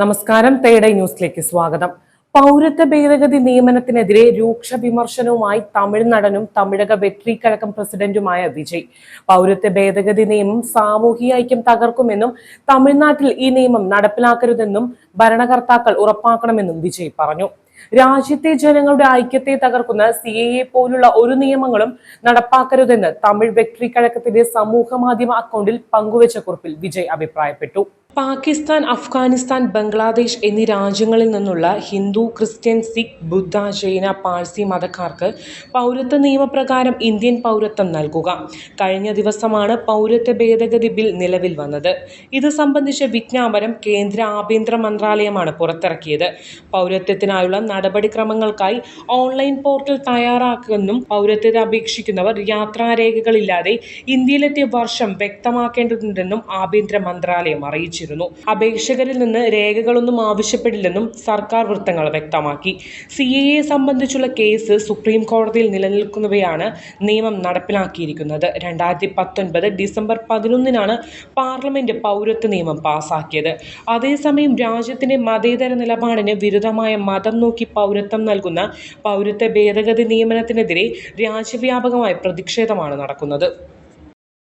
നമസ്കാരം തേടൈ ന്യൂസിലേക്ക് സ്വാഗതം. പൗരത്വ ഭേദഗതി നിയമനത്തിനെതിരെ രൂക്ഷ വിമർശനവുമായി തമിഴ് നടനും തമിഴക വെട്രി കഴകം പ്രസിഡന്റുമായ വിജയ്. പൗരത്വ ഭേദഗതി നിയമം സാമൂഹിക ഐക്യം തകർക്കുമെന്നും തമിഴ്നാട്ടിൽ ഈ നിയമം നടപ്പിലാക്കരുതെന്നും ഭരണകർത്താക്കൾ ഉറപ്പാക്കണമെന്നും വിജയ് പറഞ്ഞു. രാജ്യത്തെ ജനങ്ങളുടെ ഐക്യത്തെ തകർക്കുന്ന സി എ എ പോലുള്ള ഒരു നിയമങ്ങളും നടപ്പാക്കരുതെന്ന് തമിഴ് വെട്രി കഴകത്തിന്റെ സമൂഹ മാധ്യമ അക്കൗണ്ടിൽ പങ്കുവച്ച കുറിപ്പിൽ വിജയ് അഭിപ്രായപ്പെട്ടു. പാകിസ്ഥാൻ അഫ്ഗാനിസ്ഥാൻ ബംഗ്ലാദേശ് എന്നീ രാജ്യങ്ങളിൽ നിന്നുള്ള ഹിന്ദു ക്രിസ്ത്യൻ സിഖ് ബുദ്ധ ജൈന പാഴ്സി മതക്കാർക്ക് പൗരത്വ നിയമപ്രകാരം ഇന്ത്യൻ പൗരത്വം നൽകുക. കഴിഞ്ഞ ദിവസമാണ് പൗരത്വ ഭേദഗതി ബിൽ നിലവിൽ വന്നത്. ഇത് സംബന്ധിച്ച വിജ്ഞാപനം കേന്ദ്ര ആഭ്യന്തര മന്ത്രാലയമാണ് പുറത്തിറക്കിയത്. പൗരത്വത്തിനായുള്ള നടപടിക്രമങ്ങൾക്കായി ഓൺലൈൻ പോർട്ടൽ തയ്യാറാക്കുമെന്നും പൗരത്വത്തെ അപേക്ഷിക്കുന്നവർ യാത്രാരേഖകളില്ലാതെ ഇന്ത്യയിലെത്തിയ വർഷം വ്യക്തമാക്കേണ്ടതുണ്ടെന്നും ആഭ്യന്തര മന്ത്രാലയം അറിയിച്ചിരുന്നു അപേക്ഷകരിൽ നിന്ന് രേഖകളൊന്നും ആവശ്യപ്പെടില്ലെന്നും സർക്കാർ വൃത്തങ്ങൾ വ്യക്തമാക്കി. സി എ എ സംബന്ധിച്ചുള്ള കേസ് സുപ്രീം കോടതിയിൽ നിലനിൽക്കുന്നവയാണ് നിയമം നടപ്പിലാക്കിയിരിക്കുന്നത്. രണ്ടായിരത്തി പത്തൊൻപത് ഡിസംബർ പതിനൊന്നിനാണ് പാർലമെന്റ് പൗരത്വ നിയമം പാസാക്കിയത്. അതേസമയം രാജ്യത്തിന്റെ മതേതര നിലപാടിന് വിരുദ്ധമായ മതം നോക്കി പൗരത്വം നൽകുന്ന പൗരത്വ ഭേദഗതി നിയമനത്തിനെതിരെ രാജ്യവ്യാപകമായ പ്രതിഷേധമാണ് നടക്കുന്നത്.